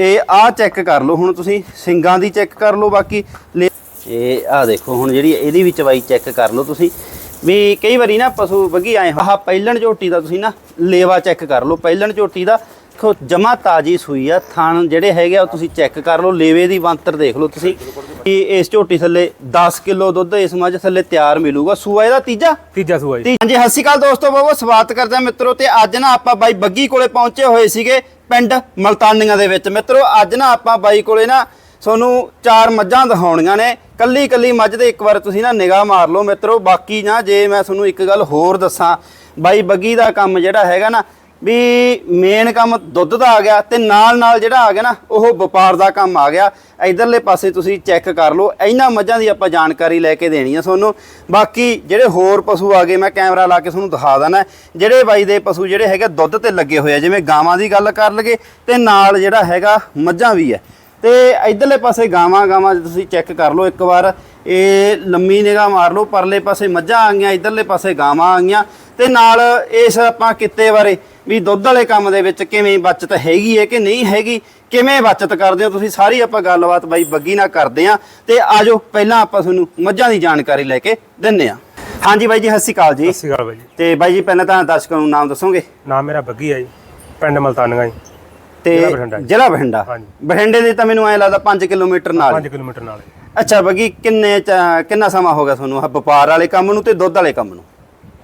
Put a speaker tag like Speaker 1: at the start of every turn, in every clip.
Speaker 1: ਇਹ ਆ ਚੈੱਕ ਕਰ ਲਓ, ਹੁਣ ਤੁਸੀਂ ਸਿੰਗਾਂ ਦੀ ਚੈੱਕ ਕਰ ਲਓ ਬਾਕੀ। ਲੇ- ਇਹ ਆ ਦੇਖੋ, ਹੁਣ ਜਿਹੜੀ ਇਹਦੀ ਵੀ ਚਵਾਈ ਚੈੱਕ ਕਰ ਲਓ ਤੁਸੀਂ। ਵੀ ਕਈ ਵਾਰੀ ਨਾ ਪਸ਼ੂ ਬੱਗੀ ਆਏ ਆਹ ਪਹਿਲਣ ਝੋਟੀ ਦਾ ਤੁਸੀਂ ਨਾ ਲੇਵਾ ਚੈੱਕ ਕਰ ਲਓ। ਪਹਿਲਣ ਝੋਟੀ ਦਾ ਦੇਖੋ, ਜਮਾ ਤਾਜੀ ਸੂਈ ਆ। ਥਣ ਜਿਹੜੇ ਹੈਗੇ ਆ, ਉਹ ਤੁਸੀਂ ਚੈੱਕ ਕਰ ਲਓ। ਲੇਵੇ ਦੀ ਬੰਤਰ ਦੇਖ ਲਓ ਤੁਸੀਂ। ਕਿ ਇਸ ਝੋਟੀ ਥੱਲੇ 10 ਕਿਲੋ ਦੁੱਧ ਇਸ ਮੱਝ ਥੱਲੇ ਤਿਆਰ ਮਿਲੂਗਾ। ਸੂਆ ਇਹਦਾ ਤੀਜਾ?
Speaker 2: ਤੀਜਾ ਸੂਆ ਜੀ।
Speaker 1: ਹਾਂਜੀ ਸਤਿ ਸ਼੍ਰੀ ਅਕਾਲ ਦੋਸਤੋ ਬਹੁਤ ਬਹੁਤ ਸਵਾਗਤ ਕਰਦੇ ਹਾਂ ਮਿੱਤਰੋ ਤੇ ਅੱਜ ਨਾ ਆਪਾਂ ਬਾਈ ਬੱਗੀ ਕੋਲੇ ਪਹੁੰਚੇ ਹੋਏ ਸੀਗੇ ਪਿੰਡ ਮਲਤਾਨੀਆਂ ਦੇ ਵਿੱਚ। ਮਿੱਤਰੋ ਅੱਜ ਨਾ ਆਪਾਂ ਬਾਈ ਕੋਲੇ ਨਾ ਤੁਹਾਨੂੰ ਚਾਰ ਮੱਝਾਂ ਦਿਖਾਉਣੀਆਂ ਨੇ। ਕੱਲੀ ਕੱਲੀ ਮੱਝ ਦੇ ਇੱਕ ਵਾਰ ਤੁਸੀਂ ਨਾ ਨਿਗਾਹ ਮਾਰ ਲਓ ਮਿੱਤਰੋ। ਬਾਕੀ ਨਾ ਜੇ ਮੈਂ ਤੁਹਾਨੂੰ ਇੱਕ ਗੱਲ ਹੋਰ ਦੱਸਾਂ ਬਾਈ ਬੱਗੀ ਦਾ ਕੰਮ ਜਿਹੜਾ ਹੈਗਾ ਨਾ ਵੀ ਮੇਨ ਕੰਮ ਦੁੱਧ ਦਾ ਆ ਗਿਆ ਤੇ ਨਾਲ ਨਾਲ ਜਿਹੜਾ ਆ ਗਿਆ ਨਾ, ਉਹ ਵਪਾਰ ਦਾ ਕੰਮ ਆ ਗਿਆ। ਇਧਰਲੇ ਪਾਸੇ ਤੁਸੀਂ ਚੈੱਕ ਕਰ ਲਓ, ਇਹਨਾਂ ਮੱਝਾਂ ਦੀ ਆਪਾਂ ਜਾਣਕਾਰੀ ਲੈ ਕੇ ਦੇਣੀ ਆ ਤੁਹਾਨੂੰ। ਬਾਕੀ ਜਿਹੜੇ ਹੋਰ ਪਸ਼ੂ ਆ ਗਏ, ਮੈਂ ਕੈਮਰਾ ਲਾ ਕੇ ਤੁਹਾਨੂੰ ਦਿਖਾ ਦਾਂ ਜਿਹੜੇ ਬਾਈ ਦੇ ਪਸ਼ੂ ਜਿਹੜੇ ਹੈਗੇ ਦੁੱਧ ਤੇ ਲੱਗੇ ਹੋਏ ਆ, ਜਿਵੇਂ ਗਾਵਾਂ ਦੀ ਗੱਲ ਕਰ ਲਗੇ ਤੇ ਨਾਲ ਜਿਹੜਾ ਹੈਗਾ ਮੱਝਾਂ ਵੀ ਹੈ ਤੇ ਇਧਰਲੇ ਪਾਸੇ ਗਾਵਾਂ ਗਾਵਾਂ ਤੁਸੀਂ ਚੈੱਕ ਕਰ ਲਓ ਇੱਕ ਵਾਰ ਇਹ ਲੰਮੀ ਨਿਗਾਹ ਮਾਰ ਲਓ ਪਰਲੇ ਪਾਸੇ ਮੱਝਾਂ ਆ ਗਈਆਂ ਇਧਰਲੇ ਪਾਸੇ ਗਾਵਾਂ ਆ ਗਈਆਂ ਤੇ ਨਾਲ ਇਸ ਆਪਾਂ ਕਿੱਤੇ ਬਾਰੇ ਵੀ ਦੁੱਧ ਵਾਲੇ ਕੰਮ ਦੇ ਵਿੱਚ ਕਿਵੇਂ ਬਚਤ ਹੈਗੀ ਹੈ ਕਿ ਨਹੀਂ ਹੈਗੀ ਕਿਵੇਂ ਬਚਤ ਕਰਦੇ ਹੋ ਤੁਸੀਂ ਸਾਰੀ ਆਪਾਂ ਗੱਲਬਾਤ ਬਾਈ ਬੱਗੀ ਨਾਲ ਕਰਦੇ ਆ ਤੇ ਆਜੋ ਪਹਿਲਾਂ ਆਪਾਂ ਤੁਹਾਨੂੰ ਮੱਝਾਂ ਦੀ ਜਾਣਕਾਰੀ ਲੈ ਕੇ ਦਿੰਨੇ ਆ ਹਾਂਜੀ ਬਾਈ ਜੀ ਸਤਿ ਸ਼੍ਰੀ ਅਕਾਲ ਜੀ।
Speaker 2: ਸਤਿ ਸ਼੍ਰੀ ਅਕਾਲ ਬਾਈ ਜੀ।
Speaker 1: ਤੇ ਬਾਈ ਜੀ ਪਹਿਲਾਂ ਤਾਂ ਦਰਸ਼ਕਾਂ ਨੂੰ ਨਾਮ ਦੱਸੋਗੇ?
Speaker 2: ਨਾਮ ਮੇਰਾ ਬੱਗੀ ਹੈ ਜੀ ਪਿੰਡ ਮਲਤਾਨੀਆਂ ਜੀ
Speaker 1: ਤੇ
Speaker 2: ਜ਼ਿਲ੍ਹਾ ਬਠਿੰਡਾ ਜੀ।
Speaker 1: ਜ਼ਿਲ੍ਹਾ ਬਠਿੰਡਾ
Speaker 2: ਹਾਂਜੀ।
Speaker 1: ਬਠਿੰਡੇ ਦੇ ਤਾਂ ਮੈਨੂੰ ਐ ਲੱਗਦਾ 5 ਕਿਲੋਮੀਟਰ ਨਾਲ
Speaker 2: 5 ਕਿਲੋਮੀਟਰ ਨਾਲ ਹੈ।
Speaker 1: ਅੱਛਾ ਬੱਗੀ ਕਿੰਨੇ ਚ- ਕਿੰਨਾ ਸਮਾਂ ਹੋ ਗਿਆ ਤੁਹਾਨੂੰ ਆਹ ਵਪਾਰ ਵਾਲੇ ਕੰਮ ਨੂੰ ਤੇ ਦੁੱਧ ਵਾਲੇ ਕੰਮ ਨੂੰ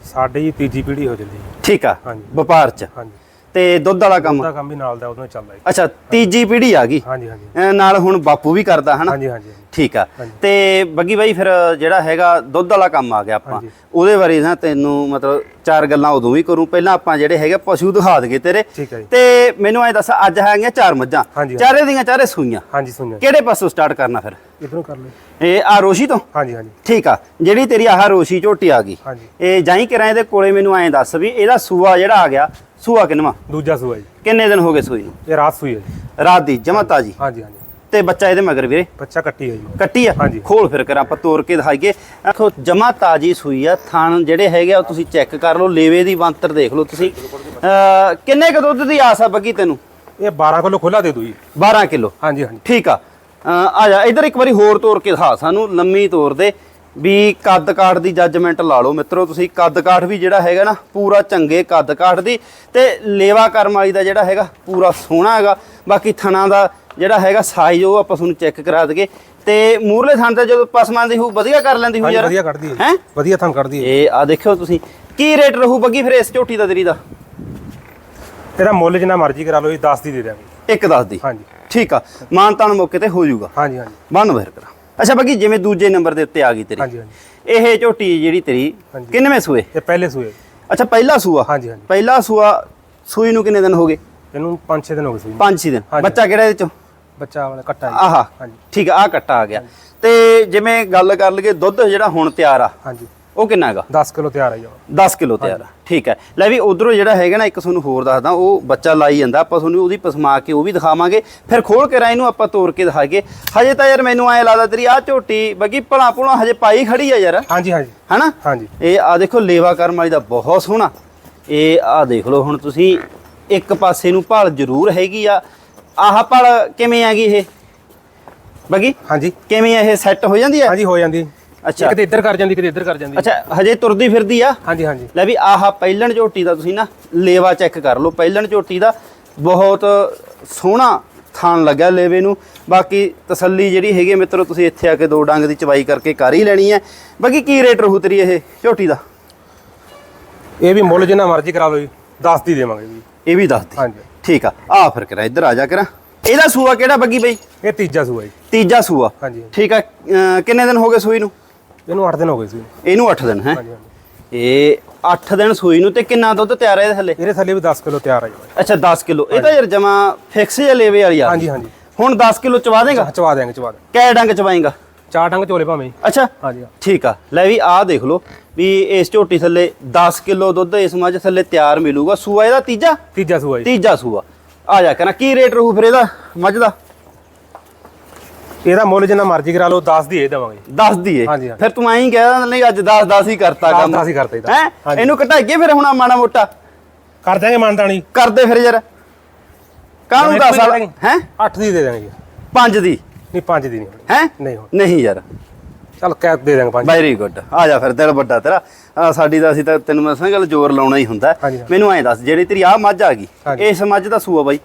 Speaker 2: ਸਾਡੀ ਤੀਜੀ ਪੀੜ੍ਹੀ ਹੋ ਜਾਂਦੀ ਹੈ
Speaker 1: ਠੀਕ ਆ
Speaker 2: ਹਾਂਜੀ।
Speaker 1: ਵਪਾਰ ਚ
Speaker 2: ਹਾਂਜੀ
Speaker 1: ਤੇ ਦੁੱਧ ਵਾਲਾ ਕੰਮ?
Speaker 2: ਉਹਦਾ ਕੰਮ ਵੀ ਨਾਲ ਦਾ ਹੀ ਚੱਲਦਾ ਜੀ।
Speaker 1: ਅੱਛਾ ਤੀਜੀ ਪੀੜ੍ਹੀ ਆ ਗਈ?
Speaker 2: ਹਾਂਜੀ ਹਾਂਜੀ।
Speaker 1: ਅਹ ਨਾਲ ਹੁਣ ਬਾਪੂ ਵੀ ਕਰਦਾ ਹਨਾ?
Speaker 2: ਹਾਂਜੀ ਹਾਂਜੀ।
Speaker 1: ਠੀਕ ਆ। ਤੇ ਬੱਗੀ ਬਾਈ ਫਿਰ ਜਿਹੜਾ ਹੈਗਾ ਦੁੱਧ ਵਾਲਾ ਕੰਮ ਆ ਗਿਆ ਆਪਾਂ। ਉਹਦੇ ਬਾਰੇ ਨਾ ਤੈਨੂੰ ਮਤਲਬ ਚਾਰ ਗੱਲਾਂ ਉਦੋਂ ਵੀ ਕਰੂੰ। ਪਹਿਲਾਂ ਆਪਾਂ ਜਿਹੜੇ ਹੈਗੇ ਪਸ਼ੂ ਦਿਖਾ ਦਗੇ ਤੇਰੇ।
Speaker 2: ਠੀਕ ਹੈ ਜੀ।
Speaker 1: ਤੇ ਮੈਨੂੰ ਐ ਦੱਸ ਅੱਜ ਹੈਗੀਆਂ ਚਾਰ ਮੱਝਾਂ।
Speaker 2: ਹਾਂਜੀ।
Speaker 1: ਚਾਰੇ ਦੀਆਂ ਚਾਰੇ ਸੂਈਆਂ।
Speaker 2: ਹਾਂਜੀ ਸੁਣਿਆ
Speaker 1: ਕਿਹੜੇ ਪਾਸੋਂ ਸਟਾਰਟ ਕਰਨਾ ਫਿਰ?
Speaker 2: ਇਧਰੋਂ ਕਰ ਲਓ।
Speaker 1: ਇਹ ਆ ਰੋਸ਼ੀ ਤੋਂ?
Speaker 2: ਹਾਂਜੀ ਹਾਂਜੀ।
Speaker 1: ਠੀਕ ਆ। ਜਿਹੜੀ ਤੇਰੀ ਆਹ ਰੋਸ਼ੀ ਝੋਟੀ ਆ ਗਈ।
Speaker 2: ਹਾਂਜੀ।
Speaker 1: ਇਹ ਜਾਈ ਕਿਰਾਂ ਇਹਦੇ ਕੋਲੇ ਮੈਨੂੰ ਐਂ ਦੱਸ ਵੀ ਇਹਦਾ ਸੂਆ ਜਿਹੜਾ ਆ ਗਿਆ ਸੂਆ ਕਿੰਨਵਾ
Speaker 2: ਦੂਜਾ ਸੂਆ ਜੀ।
Speaker 1: ਕਿੰਨੇ ਦਿਨ ਹੋ ਗਏ ਸੂਈ ਨੂੰ?
Speaker 2: ਇਹ ਰਾਤ ਸੂਈ ਹੈ ਜੀ।
Speaker 1: ਰਾਤ ਦੀ ਜਮਤਾ ਜੀ
Speaker 2: ਹਾਂਜੀ ਹਾਂਜੀ।
Speaker 1: ਤੇ ਬੱਚਾ ਇਹਦੇ ਮਗਰ ਵੀਰੇ?
Speaker 2: ਬੱਚਾ ਕੱਟੀ ਹੈ ਜੀ।
Speaker 1: ਕੱਟੀ ਆ?
Speaker 2: ਹਾਂਜੀ।
Speaker 1: ਖੋਲ ਫਿਰ ਕਰਾਂ ਆਪਾਂ ਤੋੜ ਕੇ ਦਿਖਾਈਏ। ਆਖੋ ਜਮਾ ਤਾਜੀ ਸੂਈ ਆ। ਥਣ ਜਿਹੜੇ ਹੈਗੇ ਆ ਉਹ ਤੁਸੀਂ ਚੈੱਕ ਕਰ ਲਓ। ਲੇਵੇ ਦੀ ਬੰਤਰ ਦੇਖ ਲਓ ਤੁਸੀਂ। ਅਹ ਕਿੰਨੇ ਕ ਦੁੱਧ ਦੀ ਆਸ ਆ ਬੱਗੀ ਤੈਨੂੰ?
Speaker 2: ਇਹ 12 ਕਿਲੋ ਖੁੱਲਾ ਦੇ ਦੂ ਜੀ।
Speaker 1: 12 ਕਿਲੋ?
Speaker 2: ਹਾਂਜੀ ਹਾਂਜੀ।
Speaker 1: ਠੀਕ ਆ। ਅਹ ਆ ਜਾ ਇਧਰ ਇੱਕ ਵਾਰੀ ਹੋਰ ਤੋੜ ਕੇ ਦਿਖਾ ਸਾਨੂੰ। ਲੰਮੀ ਤੋੜ ਦੇ। ਵੀ ਕੱਦ ਕਾਠ ਦੀ ਜੱਜਮੈਂਟ ਲਾ ਲਓ ਮਿੱਤਰੋ ਤੁਸੀਂ ਕੱਦ ਕਾਠ ਵੀ ਜਿਹੜਾ ਹੈਗਾ ਨਾ ਪੂਰਾ ਚੰਗੇ ਕੱਦ ਕਾਠ ਦੀ ਤੇ ਲੇਵਾ ਕਰਮ ਵਾਲੀ ਦਾ ਜਿਹੜਾ ਹੈਗਾ ਪੂਰਾ ਸੋਹਣਾ ਹੈਗਾ। ਬਾਕੀ ਥਣਾ ਦਾ ਜਿਹੜਾ ਹੈਗਾ ਸਾਈਜ਼ ਉਹ ਆਪਾਂ ਤੁਹਾਨੂੰ ਚੈੱਕ ਕਰਾ ਦਈਏ। ਤੇ ਮੂਰਲੇ ਥਣ ਤੇ ਜਦੋਂ ਪਸਮਾਂ ਦੀ ਹੂ ਵਧੀਆ ਕਰ ਲੈਂਦੀ ਹੂ ਯਾਰ।
Speaker 2: ਵਧੀਆ ਕੱਢਦੀ ਹੈ।
Speaker 1: ਹੈਂ?
Speaker 2: ਵਧੀਆ ਥਾਂ ਕੱਢਦੀ ਹੈ।
Speaker 1: ਇਹ ਆ ਦੇਖਿਓ ਤੁਸੀਂ ਕੀ ਰੇਟ ਰਹੂ ਬੱਗੀ ਫਿਰ ਇਸ ਝੋਟੀ ਦਾ ਤੇਰੀ ਦਾ?
Speaker 2: ਤੇਰਾ ਮੁੱਲ ਜਿੰਨਾ ਮਰਜ਼ੀ ਕਰਾ ਲਓ ਜੀ 10 ਦੀ ਦੇ ਦਿਆਂਗੇ।
Speaker 1: ਇੱਕ ਦੱਸ ਦੀ।
Speaker 2: ਹਾਂਜੀ।
Speaker 1: ਠੀਕ ਆ ਮਾਨ ਤਾਨ ਮੌਕੇ ਤੇ ਹੋ ਜਾਊਗਾ।
Speaker 2: ਹਾਂਜੀ ਹਾਂਜੀ।
Speaker 1: ਬੰਨ ਵਹਿਰ ਕਰਾ। ਅੱਛਾ ਬੱਗੀ ਜਿਵੇਂ ਦੂਜੇ ਨੰਬਰ ਦੇ ਉੱਤੇ ਆ ਗਈ ਤੇਰੀ।
Speaker 2: ਹਾਂਜੀ ਹਾਂਜੀ।
Speaker 1: ਇਹ ਝੋਟੀ ਜਿਹੜੀ ਤੇਰੀ
Speaker 2: ਹਾਂਜੀ।
Speaker 1: ਕਿੰਨਵੇਂ ਸੂਏ?
Speaker 2: ਇਹ ਪਹਿਲੇ ਸੂਏ।
Speaker 1: ਅੱਛਾ ਪਹਿਲਾ ਸੂਆ?
Speaker 2: ਹਾਂਜੀ ਹਾਂਜੀ।
Speaker 1: ਪਹਿਲਾ ਸੂਆ ਸੂਈ ਨੂੰ ਕਿੰਨੇ ਦਿਨ ਹੋ ਗਏ?
Speaker 2: ਇਹਨੂੰ 5-6 ਦਿਨ ਹੋ ਗਏ ਸੂਈ ਨੂੰ।
Speaker 1: 5-6 ਦਿਨ।
Speaker 2: ਹਾਂਜੀ।
Speaker 1: ਬੱਚਾ ਕਿਹੜਾ ਇਹਦੇ ਚੋਂ?
Speaker 2: ਬੱਚਾ ਵਾਲਾ ਕੱਟਾ ਜੀ।
Speaker 1: ਆਹਾ।
Speaker 2: ਹਾਂਜੀ।
Speaker 1: ਠੀਕ ਆ ਆ ਕੱਟਾ ਆ ਗਿਆ। ਤੇ ਜਿਵੇਂ ਗੱਲ ਕਰ ਲਈਏ ਦੁੱਧ ਜਿਹੜਾ ਹੁਣ ਤਿਆਰ ਆ।
Speaker 2: ਹਾਂਜੀ।
Speaker 1: ਉਹ ਕਿੰਨਾ ਹੈਗਾ?
Speaker 2: 10 ਕਿਲੋ ਤਿਆਰ ਆ ਜੀ ਉਹ।
Speaker 1: 10 ਕਿਲੋ ਤਿਆਰ। ਆ ਠੀਕ ਹੈ। ਲੈ ਵੀ ਉਧਰੋਂ ਜਿਹੜਾ ਹੈਗਾ ਨਾ ਇੱਕ ਤੁਹਾਨੂੰ ਹੋਰ ਦੱਸਦਾ ਉਹ ਬੱਚਾ ਲਾਈ ਜਾਂਦਾ। ਆਪਾਂ ਤੁਹਾਨੂੰ ਉਹਦੀ ਪਸਮਾ ਕੇ ਉਹ ਵੀ ਦਿਖਾਵਾਂਗੇ। ਫਿਰ ਖੋਲ ਕੇ ਰਾ ਇਹਨੂੰ ਆਪਾਂ ਤੋੜ ਕੇ ਦਿਖਾਈਏ। ਹਜੇ ਤਾਂ ਯਾਰ ਮੈਨੂੰ ਐ ਲੱਗਦਾ ਤੇਰੀ ਆ ਝੋਟੀ ਬਗੀ ਭਲਾ ਭੁਲਾ ਹਜੇ ਪਾਈ ਖੜੀ ਆ ਯਾਰ।
Speaker 2: ਹਾਂਜੀ ਹਾਂਜੀ।
Speaker 1: ਹਨਾ?
Speaker 2: ਹਾਂਜੀ।
Speaker 1: ਇਹ ਆ ਦੇਖੋ ਲੇਵਾ ਕਰਮ ਵਾਲੀ ਦਾ ਬਹੁਤ ਸੋਹਣਾ। ਇਹ ਆ ਦੇਖ ਲਓ ਹੁਣ ਤੁਸੀਂ ਇੱਕ ਪਾਸੇ ਨੂੰ ਭਲ ਜ਼ਰੂਰ ਹੈਗੀ ਆ। ਆਹ ਭਲ ਕਿਵੇਂ ਆਗੀ ਇਹ? ਬਗੀ
Speaker 2: ਹਾਂਜੀ।
Speaker 1: ਕਿਵੇਂ ਇਹ ਸੈੱਟ ਹੋ ਜਾਂਦੀ ਆ?
Speaker 2: ਹਾਂਜੀ ਹੋ ਜਾਂਦੀ। ਹੈ।
Speaker 1: ਅੱਛਾ।
Speaker 2: ਕਿਤੇ ਇੱਧਰ ਕਰ ਜਾਂਦੀ ਕਿਤੇ ਇੱਧਰ ਕਰ ਜਾਂਦੀ।
Speaker 1: ਅੱਛਾ ਹਜੇ ਤੁਰਦੀ ਫਿਰਦੀ ਆ?
Speaker 2: ਹਾਂਜੀ ਹਾਂਜੀ।
Speaker 1: ਲੈ ਵੀ ਆਹ ਪਹਿਲਣ ਝੋਟੀ ਦਾ ਤੁਸੀਂ ਨਾ ਲੇਵਾ ਚੈੱਕ ਕਰ ਲਓ। ਪਹਿਲਣ ਝੋਟੀ ਦਾ ਬਹੁਤ ਸੋਹਣਾ ਥਾਨ ਲੱਗਾ ਲੇਵੇ ਨੂੰ। ਬਾਕੀ ਤਸੱਲੀ ਜਿਹੜੀ ਹੈਗੀ ਮਿੱਤਰੋ ਤੁਸੀਂ ਇੱਥੇ ਆ ਕੇ ਦੋ ਡੰਗ ਦੀ ਚਵਾਈ ਕਰਕੇ ਕਰ ਹੀ ਲੈਣੀ ਹੈ ਬਾਕੀ ਕੀ ਰੇਟ ਰਹੂ ਤੇਰੀ ਇਹ ਝੋਟੀ ਦਾ?
Speaker 2: ਇਹ ਵੀ ਮੁੱਲ ਜਿੰਨਾ ਮਰਜ਼ੀ ਕਰਾ ਲਓ ਜੀ 10 ਦੀ ਦੇਵਾਂਗੇ ਜੀ।
Speaker 1: ਇਹ ਵੀ ਦੱਸ ਦੇ।
Speaker 2: ਹਾਂਜੀ।
Speaker 1: ਠੀਕ ਆ ਆ ਫਿਰ ਕਰਾ ਇੱਧਰ ਆ ਜਾ ਕਰਾਂ। ਇਹਦਾ ਸੂਆ ਕਿਹੜਾ ਬੱਗੀ ਬਈ?
Speaker 2: ਇਹ ਤੀਜਾ ਸੂਆ ਜੀ।
Speaker 1: ਤੀਜਾ ਸੂਆ।
Speaker 2: ਹਾਂਜੀ।
Speaker 1: ਠੀਕ ਆ ਕਿੰਨੇ ਦਿਨ ਹੋ ਗਏ ਸੂਈ ਨੂੰ?
Speaker 2: ਇਹਨੂੰ 8 ਦਿਨ ਹੋ ਗਏ ਸੀ।
Speaker 1: ਇਹਨੂੰ 8 ਦਿਨ ਹੈ? ਇਹ 8 ਦਿਨ ਸੂਈ ਨੂੰ ਤੇ ਕਿੰਨਾ ਦੁੱਧ ਤਿਆਰ ਹੈ ਇਹਦੇ ਥੱਲੇ?
Speaker 2: ਇਹਦੇ ਥੱਲੇ ਵੀ 10 ਕਿਲੋ ਤਿਆਰ ਜੀ।
Speaker 1: ਅੱਛਾ 10 ਕਿਲੋ। ਇਹ ਤਾਂ ਯਾਰ ਜਮਾ ਫਿਕਸ ਜਿਹਾ ਲੇਵੇ ਵਾਲੀ ਆ।
Speaker 2: ਹਾਂਜੀ ਹਾਂਜੀ।
Speaker 1: ਹੁਣ 10 ਕਿਲੋ ਚਵਾ ਦੇਗਾ?
Speaker 2: ਚਵਾ ਦਿਆਂਗੇ ਚਵਾ ਦਿਆਂਗੇ।
Speaker 1: ਕੈ ਡੰਗ ਚਵਾਏਗਾ?
Speaker 2: ਚਾਰ ਡੰਗ ਚੋਲੇ ਭਾਵੇਂ।
Speaker 1: ਅੱਛਾ।
Speaker 2: ਹਾਂਜੀ ਹਾਂ।
Speaker 1: ਠੀਕ ਆ। ਲੈ ਵੀ ਆਹ ਦੇਖ ਲਓ ਵੀ ਇਸ ਝੋਟੀ ਥੱਲੇ 10 ਕਿਲੋ ਦੁੱਧ ਇਸ ਮੱਝ ਥੱਲੇ ਤਿਆਰ ਮਿਲੂਗਾ। ਸੂਆ ਇਹਦਾ ਤੀਜਾ?
Speaker 2: ਤੀਜਾ ਸੂਆ ਜੀ।
Speaker 1: ਤੀਜਾ ਸੂਆ। ਆ ਜਾ ਕਰਾਂ ਕੀ ਰੇਟ ਰਹੂ ਫਿਰ ਇਹਦਾ ਮੱਝ ਦਾ?
Speaker 2: ਇਹਦਾ ਮੁੱਲ ਜਿੰਨਾ ਮਰਜ਼ੀ ਕਰਾ ਲਓ 10 ਦੀ ਇਹ ਦੇਵਾਂਗੇ।
Speaker 1: ਦੱਸ ਦਈਏ
Speaker 2: ਹਾਂਜੀ, ਹਾਂਜੀ।
Speaker 1: ਫਿਰ ਤੂੰ ਐਂ ਕਹਿ ਦਿੰਦਾ ਨਹੀਂ ਅੱਜ 10 10 ਹੀ ਕਰਤਾ
Speaker 2: ਦਸ-
Speaker 1: ਕੰਮ।
Speaker 2: ਦਸ ਹੀ ਕਰਤਾ ਇਹਦਾ।
Speaker 1: ਹੈ?
Speaker 2: ਹਾਂਜੀ।
Speaker 1: ਇਹਨੂੰ ਘਟਾਈਏ ਫਿਰ ਹੁਣ ਆਹ ਮਾੜਾ ਮੋਟਾ?
Speaker 2: ਕਰ ਦਿਆਂਗੇ ਮਾਨਤਾਣੀ
Speaker 1: ਕਰਦੇ ਫਿਰ ਯਾਰ। ਕਾਹਨੂੰ 10
Speaker 2: ਵੀ
Speaker 1: ਵਾਲਾ। ਹੈ?
Speaker 2: ਅੱਠ ਦੀ ਦੇ ਦੇਣਗੇ।
Speaker 1: 5 ਦੀ?
Speaker 2: ਨਹੀਂ ਪੰਜ ਦੀ ਨਹੀਂ।
Speaker 1: ਹੈ?
Speaker 2: ਨਹੀਂ ਹੁਣ
Speaker 1: ਨਹੀਂ ਯਾਰ।
Speaker 2: ਚੱਲ ਕਹਿ ਦੇ ਦਾਂਗੇ ਪੰਜ।
Speaker 1: ਵੈਰੀ ਗੁੱਡ ਆ ਜਾ ਫਿਰ ਦਿਲ ਵੱਡਾ ਤੇਰਾ। ਆਹ ਸਾਡੀ ਤਾਂ ਅਸੀਂ ਤਾਂ ਤੈਨੂੰ ਮੈਂ ਦੱਸਾਂ ਗੱਲ ਜ਼ੋਰ ਲਾਉਣਾ ਹੀ ਹੁੰਦਾ।
Speaker 2: ਹਾਂਜੀ।
Speaker 1: ਮੈਨੂੰ ਐਂ ਦੱਸ ਜਿਹੜੀ ਤੇਰੀ ਆ ਮੱਝ ਆ ਗਈ
Speaker 2: ਹਾਂਜੀ।
Speaker 1: ਇਸ ਮੱਝ ਦਾ ਸੂਆ ਬਾਈ।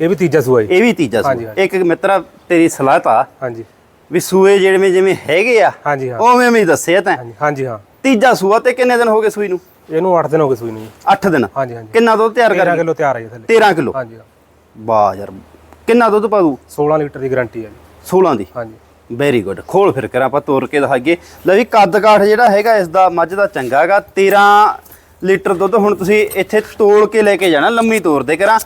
Speaker 2: ਇਹ ਵੀ ਤੀਜਾ ਸੂਆ ਜੀ।
Speaker 1: ਇਹ ਵੀ ਤੀਜਾ ਸੂਆ। ਇੱਕ ਮਿੱਤਰਾ ਤੇਰੀ ਸਲਾਹ ਤਾਂ
Speaker 2: ਹਾਂਜੀ।
Speaker 1: ਵੀ ਸੂਏ ਜਿਵੇਂ ਜਿਵੇਂ ਹੈਗੇ ਆ
Speaker 2: ਹਾਂਜੀ ਹਾਂ।
Speaker 1: ਉਵੇਂ ਉਵੇਂ ਹੀ ਦੱਸੇ ਤੈਂ।
Speaker 2: ਹਾਂਜੀ ਹਾਂ।
Speaker 1: ਤੀਜਾ ਸੂਆ ਤੇ ਕਿੰਨੇ ਦਿਨ ਹੋ ਗਏ ਸੂਈ ਨੂੰ?
Speaker 2: ਇਹਨੂੰ 8 ਦਿਨ ਹੋ ਗਏ ਸੂਈ ਨੂੰ ਜੀ।
Speaker 1: 8 ਦਿਨ।
Speaker 2: ਹਾਂਜੀ ਹਾਂਜੀ।
Speaker 1: ਕਿੰਨਾ ਦੁੱਧ ਤਿਆਰ
Speaker 2: 13
Speaker 1: ਕਰ
Speaker 2: ਕਿਲੋ ਤਿਆਰ ਹੈ ਥੱਲੇ।
Speaker 1: 13 ਕਿਲੋ?
Speaker 2: ਹਾਂਜੀ
Speaker 1: ਵਾਹ ਯਾਰ ਕਿੰਨਾ ਦੁੱਧ ਪਾਉ
Speaker 2: 16 ਲੀਟਰ ਦੀ ਗਾਰੰਟੀ ਹੈ ਜੀ।
Speaker 1: 16 ਦੀ?
Speaker 2: ਹਾਂਜੀ।
Speaker 1: ਵੈਰੀ ਗੁੱਡ ਖੋਲ ਫਿਰ ਕਰਾਂ ਆਪਾਂ ਤੋਰ ਕੇ ਦਿਖਾਈਏ। ਲੈ ਵੀ ਕੱਦ ਕਾਠ ਜਿਹੜਾ ਹੈਗਾ ਇਸ ਦਾ ਮੱਝ ਦਾ ਚੰਗਾ ਹੈਗਾ। 13 ਲੀਟਰ ਦੁੱਧ ਹੁਣ ਤੁਸੀਂ ਇੱਥੇ ਤੋਲ ਕੇ ਲੈ ਕੇ ਜਾਣਾ ਲੰਮੀ ਤੋਰ ਦੇ ਕਰਾਂ।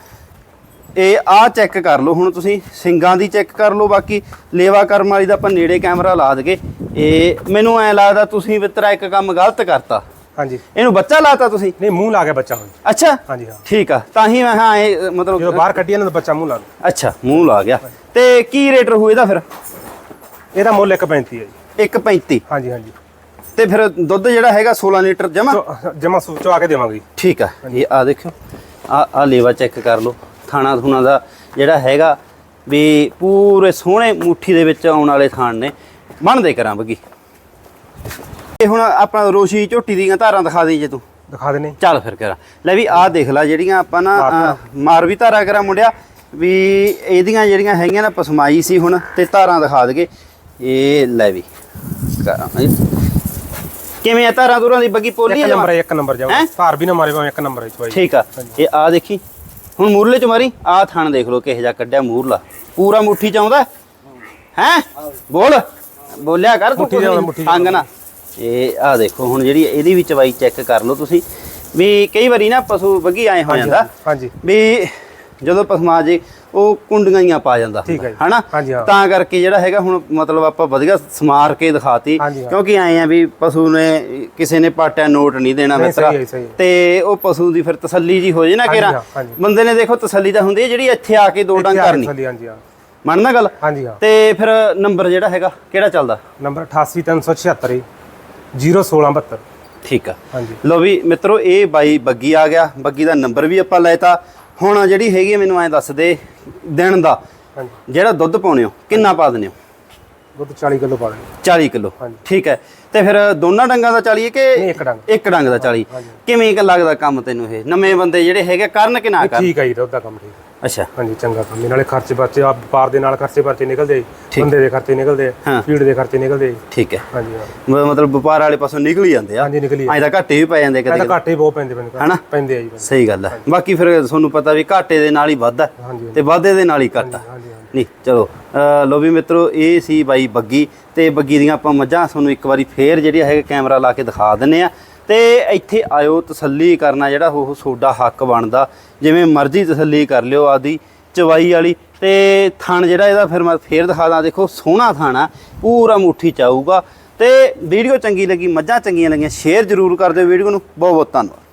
Speaker 1: ਇਹ ਆ ਚੈੱਕ ਕਰ ਲਓ। ਹੁਣ ਤੁਸੀਂ ਸਿੰਗਾਂ ਦੀ ਚੈੱਕ ਕਰ ਲਓ ਬਾਕੀ ਲੇਵਾ ਕਰਮ ਵਾਲੀ ਦਾ ਆਪਾਂ ਨੇੜੇ ਕੈਮਰਾ ਲਾ ਦਗੇ ਇਹ ਮੈਨੂੰ ਐ ਲੱਗਦਾ ਤੁਸੀਂ ਵਿਤਰਾ ਇੱਕ ਕੰਮ ਗਲਤ ਕਰਤਾ।
Speaker 2: ਹਾਂਜੀ।
Speaker 1: ਇਹਨੂੰ ਬੱਚਾ ਲਾਤਾ ਤੁਸੀਂ?
Speaker 2: ਨਹੀਂ ਮੂੰਹ ਲਾ ਗਿਆ ਬੱਚਾ ਹੁਣ।
Speaker 1: ਅੱਛਾ?
Speaker 2: ਹਾਂਜੀ ਹਾਂ।
Speaker 1: ਠੀਕ ਆ। ਤਾਂ ਹੀ ਮੈਂ ਹਾਂ ਇਹ
Speaker 2: ਜਦੋਂ
Speaker 1: ਮਤਲਬ
Speaker 2: ਬਾਹਰ ਕੱਢੀ ਇਹਨਾਂ ਦਾ ਬੱਚਾ ਮੂੰਹ ਲਾ ਗਿਆ
Speaker 1: ਅੱਛਾ ਮੂੰਹ ਲਾ ਗਿਆ। ਤੇ ਕੀ ਰੇਟ ਰਹੂ ਇਹਦਾ ਫਿਰ?
Speaker 2: ਇਹਦਾ ਮੁੱਲ 1.35 ਹੈ ਜੀ।
Speaker 1: 1.35
Speaker 2: ਹਾਂਜੀ ਹਾਂਜੀ।
Speaker 1: ਤੇ ਫਿਰ ਦੁੱਧ ਜਿਹੜਾ ਹੈਗਾ 16 ਲੀਟਰ ਜਮਾ
Speaker 2: ਜਮਾ ਸੂਚੋ ਆ ਕੇ ਦੇਵਾਂਗੇ।
Speaker 1: ਠੀਕ ਆ। ਇਹ ਆ ਦੇਖਿਓ। ਆ ਆ ਲੇਵਾ ਚੈੱਕ ਕਰ ਲਓ। ਥਾਣਾ ਥੁਣਾ ਦਾ ਜਿਹੜਾ ਹੈਗਾ ਵੀ ਪੂਰੇ ਸੋਹਣੇ ਮੁੱਠੀ ਦੇ ਵਿੱਚ ਆਉਣ ਵਾਲੇ ਥਾਣ ਨੇ। ਬਣਦੇ ਕਰਾਂ ਬਗੀ। ਇਹ ਹੁਣ ਆਪਣਾ ਰੋਸ਼ੀ ਝੋਟੀ ਦੀਆਂ ਧਾਰਾਂ ਦਿਖਾ ਦੇ ਜੇ ਤੂੰ।
Speaker 2: ਦਿਖਾ ਦੇਣੇ
Speaker 1: ਚੱਲ ਫਿਰ ਕਰਾਂ। ਲੈ ਵੀ ਆਹ ਦੇਖ ਲੈ ਜਿਹੜੀਆਂ ਆਪਾਂ ਨਾ ਮਾਰ ਵੀ ਧਾਰਾ ਕਰਾਂ ਮੁੰਡਿਆ। ਵੀ ਇਹਦੀਆਂ ਜਿਹੜੀਆਂ ਹੈਗੀਆਂ ਨਾ ਪਸਮਾਈ ਸੀ ਹੁਣ ਤੇ ਧਾਰਾਂ ਦਿਖਾ ਦਗੇ ਇਹ ਲੈ ਵੀ ਕਰਾਂ। ਕਿਵੇਂ ਆ ਧਾਰਾਂ ਦੂਰਾਂ ਦੀ ਬੱਗੀ? ਪੋਲੀ
Speaker 2: ਇੱਕ
Speaker 1: ਆ?
Speaker 2: ਨੰਬਰ ਇੱਕ ਨੰਬਰ ਜਾਓ? ਭਾਰ ਵੀ ਨਾ ਮਾਰੇ ਭਾਵੇਂ ਇੱਕ ਨੰਬਰ ਹੈ ਚਵਾਈ
Speaker 1: ਠੀਕ ਆ। ਇਹ ਆ ਦੇਖੀ। ਹੁਣ ਮੂਰਲੇ ਚ ਮਾਰੀ ਆ ਥਣ ਦੇਖ ਲਓ ਕਿਹੋ ਜਿਹਾ ਕੱਢਿਆ ਮੂਰਲਾ। ਪੂਰਾ ਮੁੱਠੀ ਚ ਆਉਂਦਾ? ਹੈ? ਬੋਲ। ਬੋਲਿਆ ਕਰ ਤੂੰ ਅੰਗ ਨਾ। ਇਹ ਆ ਦੇਖੋ ਹੁਣ ਜਿਹੜੀ ਇਹਦੀ ਵੀ ਚਵਾਈ ਚੈੱਕ ਕਰ ਲਓ ਤੁਸੀਂ। ਵੀ ਕਈ ਵਾਰੀ ਨਾ ਪਸ਼ੂ ਬੱਗੀ ਆਏ ਹੋ ਜਾਂਦਾ।
Speaker 2: ਹਾਂਜੀ।
Speaker 1: ਵੀ ਜਦੋਂ ਪਸਮਾ ਜੇ ਉਹ ਕੁੰਡੀਆਂ ਹੀ ਪਾ ਜਾਂਦਾ। ਹਨਾ। ਤਾਂ ਕਰਕੇ ਜਿਹੜਾ ਹੈਗਾ ਹੁਣ ਮਤਲਬ ਆਪਾਂ ਵਧੀਆ ਸਮਾਰ ਕੇ ਦਿਖਾਤੀ। ਕਿਉਂਕਿ ਆਏ ਆ ਵੀ ਪਸ਼ੂ ਨੇ ਕਿਸੇ ਨੇ ਪਾਟਿਆ ਨੋਟ ਨਹੀਂ ਦੇਣਾ ਮਿੱਤਰਾ। ਤੇ ਉਹ ਪਸ਼ੂ ਦੀ ਫਿਰ ਤਸੱਲੀ ਜੀ ਹੋ ਜੇ ਨਾ ਕਿਰਾ। ਬੰਦੇ ਨੇ ਦੇਖੋ ਤਸੱਲੀ ਤਾਂ ਹੁੰਦੀ ਹੈ ਜਿਹੜੀ ਇੱਥੇ ਆ ਕੇ ਦੋ ਡੰਗ ਕਰਨੀ। ਮੰਨਦਾ ਗੱਲ?
Speaker 2: ਹਾਂਜੀ ਹਾਂ।
Speaker 1: ਤੇ ਫਿਰ ਨੰਬਰ ਜਿਹੜਾ ਹੈਗਾ ਕਿਹੜਾ ਚੱਲਦਾ?
Speaker 2: ਨੰਬਰ 88376 01672
Speaker 1: ਠੀਕ ਆ।
Speaker 2: ਹਾਂਜੀ।
Speaker 1: ਲੋ ਵੀ ਮਿੱਤਰੋ ਇਹ ਬਾਈ ਬੱਗੀ ਆ ਗਿਆ। ਬੱਗੀ ਦਾ ਨੰਬਰ ਵੀ ਆਪਾਂ ਲੈਤਾ। ਹੁਣ ਜਿਹੜੀ ਹੈਗੀ ਮੈਨੂੰ ਐਂ ਦੱਸ ਦੇ ਦਿਨ ਦਾ
Speaker 2: ਹਾਂਜੀ।
Speaker 1: ਜਿਹੜਾ ਦੁੱਧ ਪਾਉਨੇ ਹੋ ਕਿੰਨਾ ਪਾ ਦਿੰਦੇ ਹੋ?
Speaker 2: ਦੁੱਧ 40 ਕਿਲੋ ਪਾ ਦੇਣੀ
Speaker 1: 40 ਕਿਲੋ
Speaker 2: ਹਾਂਜੀ।
Speaker 1: ਠੀਕ ਹੈ। ਤੇ ਫਿਰ ਦੋਨਾਂ ਡੰਗਾਂ ਦਾ 40 ਹੈ
Speaker 2: ਨਹੀਂ
Speaker 1: ਕਿ
Speaker 2: ਇੱਕ ਡੰਗ।
Speaker 1: ਇੱਕ ਡੰਗ ਦਾ 40 ਕਿਵੇਂ ਕਿ ਲੱਗਦਾ ਕੰਮ ਤੈਨੂੰ ਇਹ? ਨਵੇਂ ਬੰਦੇ ਜਿਹੜੇ ਹੈਗੇ ਕਰਨ ਕਿ ਨਾ ਕਰਨ?
Speaker 2: ਠੀਕ ਹੈ ਜੀ ਦੁੱਧ ਦਾ ਕੰਮ ਠੀਕ ਹੈ।
Speaker 1: ਅੱਛਾ।
Speaker 2: ਹਾਂਜੀ ਚੰਗਾ ਕੰਮ ਇਹ ਨਾਲੇ ਖਰਚੇ ਬਚੇ ਆ ਵਪਾਰ ਦੇ ਨਾਲ ਖਰਚੇ ਬਚੇ ਨਿਕਲਦੇ ਬੰਦੇ ਦੇ ਖਰਚੇ ਨਿਕਲਦੇ
Speaker 1: ਹਾਂ।
Speaker 2: ਫੀਡ ਦੇ ਖਰਚੇ ਨਿਕਲਦੇ
Speaker 1: ਠੀਕ ਹੈ।
Speaker 2: ਹਾਂਜੀ ਹਾਂ।
Speaker 1: ਮ- ਮਤਲਬ ਵਪਾਰ ਵਾਲੇ ਪਾਸੋਂ ਨਿਕਲ ਹੀ ਜਾਂਦੇ ਆ।
Speaker 2: ਹਾਂਜੀ ਨਿਕਲੀ
Speaker 1: ਐਂ ਤਾਂ ਘਾਟੇ ਵੀ ਪੈ ਜਾਂਦੇ ਕਦੇ
Speaker 2: ਤਾਂ ਘਾਟੇ ਬਹੁਤ ਪੈਂਦੇ ਪੈਂਦੇ
Speaker 1: ਹਨਾ?
Speaker 2: ਪੈਂਦੇ ਆ ਜੀ ਪੈਂਦੇ।
Speaker 1: ਸਹੀ ਗੱਲ ਹੈ ਬਾਕੀ ਫਿਰ ਤੁਹਾਨੂੰ ਪਤਾ ਵੀ ਘਾਟੇ ਦੇ ਨਾਲ ਹੀ ਵਾਧਾ
Speaker 2: ਹਾਂਜੀ
Speaker 1: ਤੇ ਵਾਧੇ ਦੇ ਨਾਲ ਹੀ ਘਾਟਾ
Speaker 2: ਹਾਂਜੀ ਹਾਂਜੀ
Speaker 1: ਨਹੀਂ ਚਲੋ ਅਹ ਲਓ ਵੀ ਮਿੱਤਰੋ ਇਹ ਸੀ ਬਾਈ ਬੱਗੀ ਤੇ ਬੱਗੀ ਦੀਆਂ ਆਪਾਂ ਮੱਝਾਂ ਤੁਹਾਨੂੰ ਇੱਕ ਵਾਰੀ ਫੇਰ ਜਿਹੜੀ ਹੈਗਾ ਕੈਮਰਾ ਲਾ ਕੇ ਦਿਖਾ ਦਿੰਨੇ ਆ। ਤੇ ਇੱਥੇ ਆਇਓ, ਤਸੱਲੀ ਕਰਨਾ ਜਿਹੜਾ ਉਹ ਤੁਹਾਡਾ ਹੱਕ ਬਣਦਾ। ਜਿਵੇਂ ਮਰਜ਼ੀ ਤਸੱਲੀ ਕਰ ਲਿਓ ਆਦੀ ਚਵਾਈ ਵਾਲੀ। ਤੇ ਥਣ ਜਿਹੜਾ ਇਹਦਾ ਫਿਰ ਮੈਂ ਫੇਰ ਦਿਖਾ ਦਾਂ, ਦੇਖੋ ਸੋਹਣਾ ਥਣ ਆ, ਪੂਰਾ ਮੁੱਠੀ ਚਾਊਗਾ ਤੇ ਵੀਡੀਓ ਚੰਗੀ ਲੱਗੀ, ਮੱਝਾਂ ਚੰਗੀਆਂ ਲੱਗੀਆਂ, ਸ਼ੇਅਰ ਜ਼ਰੂਰ ਕਰ ਦਿਓ ਵੀਡੀਓ ਨੂੰ। ਬਹੁਤ ਬਹੁਤ ਧੰਨਵਾਦ।